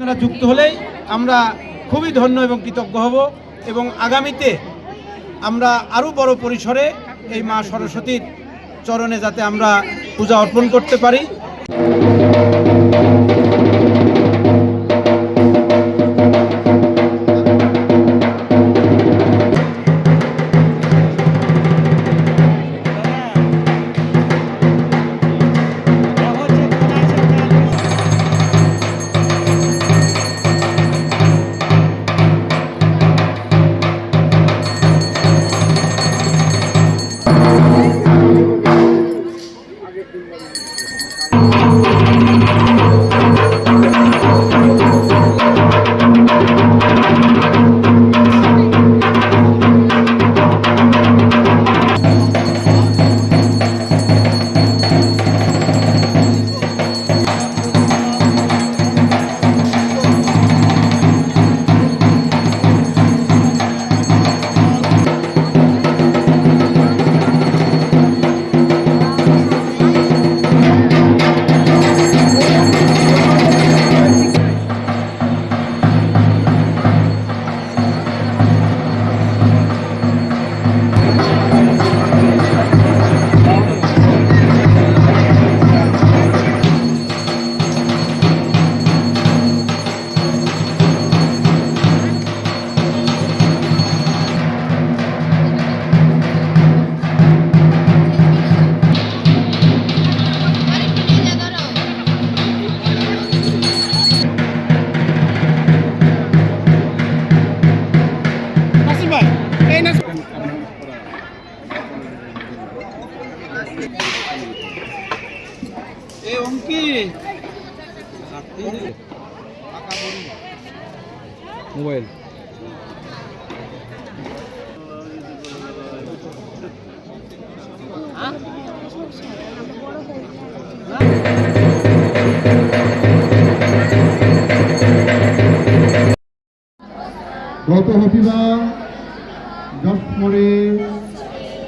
আপনারা যুক্ত হলেই আমরা খুবই ধন্য এবং কৃতজ্ঞ হব এবং আগামীতে আমরা আরও বড় পরিসরে এই মা সরস্বতীর চরণে যাতে আমরা পূজা অর্পণ করতে পারি। Música এ অঙ্কি। মোবাইল। গত হতিবা যৎপরে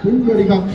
পুণ্ডরিকাক্ষ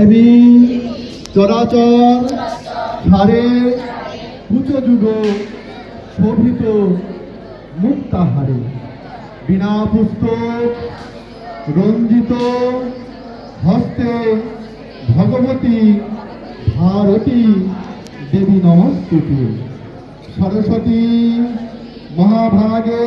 দেবী, চরাচর হারে উচ্চ যুগ শোভিত মুক্তাহারে। বিনা পুস্তক, রঞ্জিত হস্তে ভগবতী ভারতী দেবী নমস্তুতি। সরস্বতী মহাভাগে